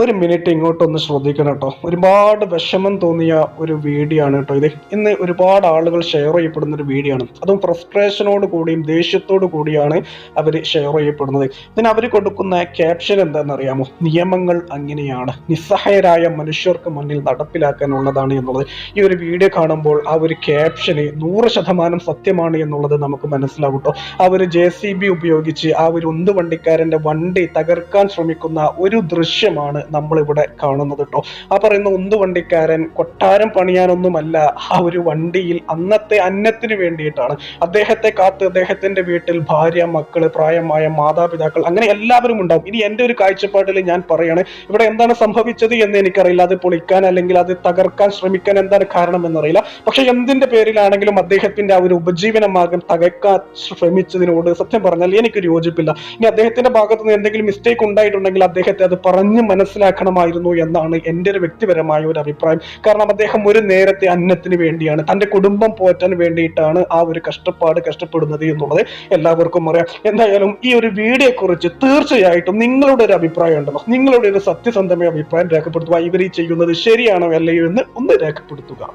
ഒരു മിനിറ്റ് ഇങ്ങോട്ടൊന്ന് ശ്രദ്ധിക്കണം കേട്ടോ ഒരുപാട് വിഷമം തോന്നിയ ഒരു വീഡിയോ ആണ് കേട്ടോ ഇത്. ഇന്ന് ഒരുപാട് ആളുകൾ ഷെയർ ചെയ്യപ്പെടുന്ന ഒരു വീഡിയോ ആണ്. അതും ഫ്രസ്ട്രേഷനോട് കൂടിയും ദേഷ്യത്തോടു കൂടിയാണ് അവർ ഷെയർ ചെയ്യപ്പെടുന്നത്. ഇതിന് അവർ കൊടുക്കുന്ന ക്യാപ്ഷൻ എന്താണെന്നറിയാമോ നിയമങ്ങൾ അങ്ങനെയാണ്. നിസ്സഹായരായ മനുഷ്യർക്ക് മുന്നിൽ നടപ്പിലാക്കാനുള്ളതാണ് എന്നുള്ളത്. ഈ ഒരു വീഡിയോ കാണുമ്പോൾ ആ ഒരു ക്യാപ്ഷന് നൂറ് ശതമാനം സത്യമാണ് എന്നുള്ളത് നമുക്ക് മനസ്സിലാവും കേട്ടോ ആ ഒരു ജെ സി ബി ഉപയോഗിച്ച് ആ ഒരു ഉന്തുവണ്ടിക്കാരന്റെ വണ്ടി തകർക്കാൻ ശ്രമിക്കുന്ന ഒരു ദൃശ്യമാണ് നമ്മൾ ഇവിടെ കാണുന്നത് കേട്ടോ ആ പറയുന്ന ഒന്ന് വണ്ടിക്കാരൻ കൊട്ടാരം പണിയാനൊന്നുമല്ല ആ ഒരു വണ്ടിയിൽ അന്നത്തെ അന്നത്തിന് വേണ്ടിയിട്ടാണ്. അദ്ദേഹത്തെ കാത്ത് അദ്ദേഹത്തിന്റെ വീട്ടിൽ ഭാര്യ മക്കൾ പ്രായമായ മാതാപിതാക്കൾ അങ്ങനെ എല്ലാവരും ഉണ്ടാവും. ഇനി എന്റെ ഒരു കാഴ്ചപ്പാടിൽ ഞാൻ പറയാണ് ഇവിടെ എന്താണ് സംഭവിച്ചത് എന്ന് എനിക്കറിയില്ല. അത് പൊളിക്കാൻ അല്ലെങ്കിൽ അത് തകർക്കാൻ ശ്രമിക്കാൻ എന്താണ് കാരണം എന്നറിയില്ല. പക്ഷെ എന്തിന്റെ പേരിലാണെങ്കിലും അദ്ദേഹത്തിന്റെ ആ ഒരു ഉപജീവന മാർഗം തകർക്കാൻ ശ്രമിച്ചതിനോട് സത്യം പറഞ്ഞാൽ എനിക്കൊരു യോജിപ്പില്ല. ഇനി അദ്ദേഹത്തിന്റെ ഭാഗത്തുനിന്ന് എന്തെങ്കിലും മിസ്റ്റേക്ക് ഉണ്ടായിട്ടുണ്ടെങ്കിൽ അദ്ദേഹത്തെ അത് പറഞ്ഞ് മനസ്സിലാക്കണമായിരുന്നു എന്നാണ് എന്റെ ഒരു വ്യക്തിപരമായ ഒരു അഭിപ്രായം. കാരണം അദ്ദേഹം ഒരു നേരത്തെ അന്നത്തിന് വേണ്ടിയാണ് തന്റെ കുടുംബം പോറ്റാൻ വേണ്ടിയിട്ടാണ് ആ ഒരു കഷ്ടപ്പാട് കഷ്ടപ്പെടുന്നത് എന്നുള്ളത് എല്ലാവർക്കും അറിയാം. എന്തായാലും ഈ ഒരു വീഡിയോ കുറിച്ച് തീർച്ചയായിട്ടും നിങ്ങളുടെ ഒരു അഭിപ്രായം ഉണ്ടല്ലോ. നിങ്ങളുടെ ഒരു സത്യസന്ധമായ അഭിപ്രായം രേഖപ്പെടുത്തുക. ഇവർ ഈ ചെയ്യുന്നത് ശരിയാണോ അല്ലയോ എന്ന് ഒന്ന് രേഖപ്പെടുത്തുക.